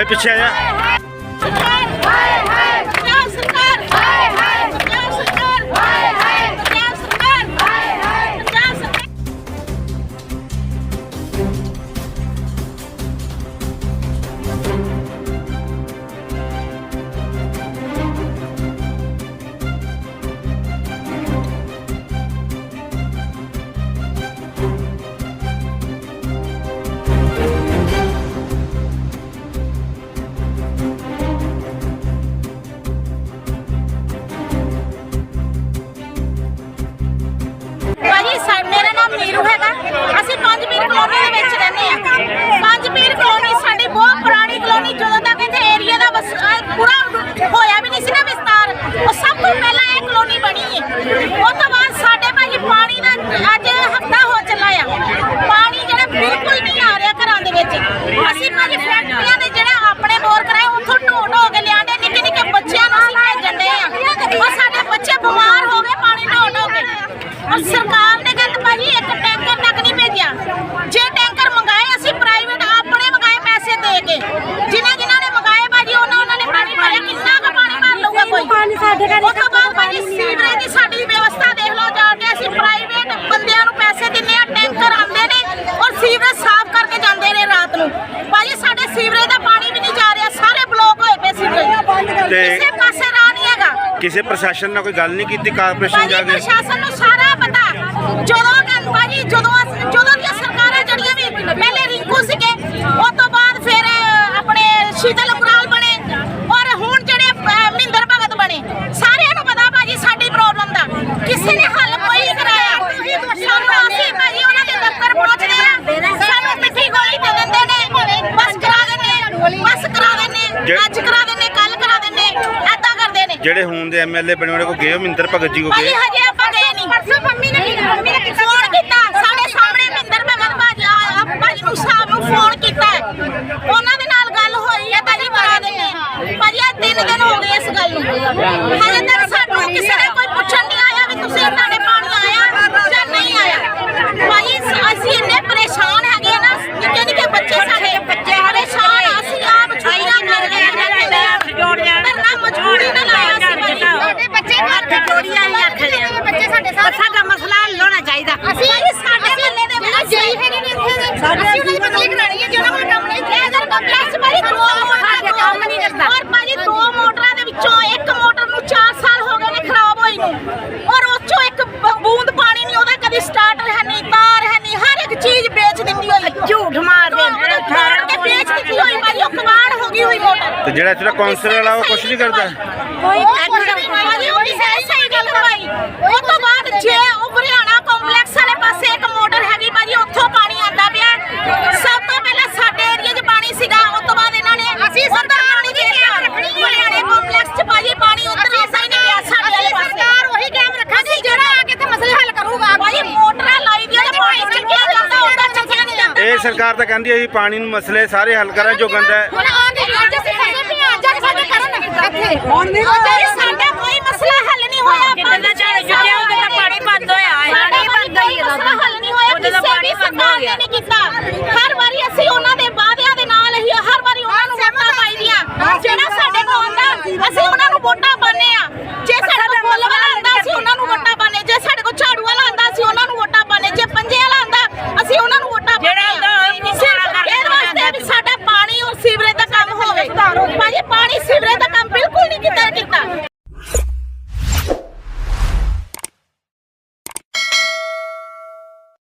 Vai, Pichella. ਕਿਸੇ ਪ੍ਰਸ਼ਾਸਨ ਨਾਲ ਕੋਈ ਗੱਲ ਨਹੀਂ ਕੀਤੀ ਕਾਰਪੋਰੇਸ਼ਨ ਜਾ ਪ੍ਰਸ਼ਾਸਨ ਨੂੰ ਸਾਰਾ ਪਤਾ। ਜਦੋਂ ਕਹਿੰਦਾ ਭਾਜੀ ਜਦੋਂ ਜਿਹੜੇ ਹੁਣ ਦੇ ਐਮਐਲਏ ਬਣੇ ਉਹਨਾਂ ਕੋ ਗਏ ਹੋ ਮਹਿੰਦਰ ਭਗਤ ਜੀ ਕੋ ਗਏ? ਭਾਜੀ ਹਜੇ ਆਪਾਂ ਗਏ ਨਹੀਂ। ਪਰਸੋਂ ਮੰਮੀ ਨੇ ਮੰਮੀ ਨੇ ਕੀਤਾ। ਫੋਨ ਕੀਤਾ ਸਾਡੇ ਸਾਹਮਣੇ ਮਹਿੰਦਰ ਭਗਤ ਭਾਜੀ ਆ ਭਾਜੀ ਨੂੰ ਸਾਹਿਬ ਨੂੰ ਫੋਨ ਕੀਤਾ ਹੈ। ਉਹਨਾਂ ਦੇ ਨਾਲ ਗੱਲ ਹੋਈ ਹੈ ਭਾਜੀ ਕਰਾ ਦੇਣੀ ਭਾਜੀ ਆ ਤਿੰਨ ਦਿਨ ਹੋ ਗਏ ਇਸ ਗੱਲ ਨੂੰ। ਹਜੇ ਤੱਕ ਸਾਨੂੰ ਕਿਸੇ ਨੇ ਕੋਈ ਪੁੱਛਣ ਨਹੀਂ ਆਇਆ ਵੀ ਤੁਸੀਂ ਇਹਨਾਂ ਤੇ ਜਿਹੜਾ ਇੱਥੇ ਦਾ ਕਾਉਂਸਲਰ ਵਾਲਾ ਉਹ ਕੁਝ ਨਹੀਂ ਕਰਦਾ? ਕੋਈ ਪਾਣੀ ਸਰਕਾਰ ਮਸਲੇ ਤਾਂ ਕਹਿੰਦੀ ਹੈ ਅਸੀਂ ਪਾਣੀ ਨੂੰ ਮਸਲੇ ਸਾਰੇ ਹੱਲ ਕਰਾਂ ਜੋ ਗੰਦਾ ਹੈ ਕਿੱਥੇ ਹੁਣ ਨਹੀਂ ਸਾਡੇ ਕੋਈ ਮਸਲਾ ਹੱਲ ਨਹੀਂ ਹੋਇਆ। ਕਿੱਦਾਂ ਦਾ ਝਾੜੂ ਚੁੱਕਿਆ ਉਹਦੇ ਤਾਂ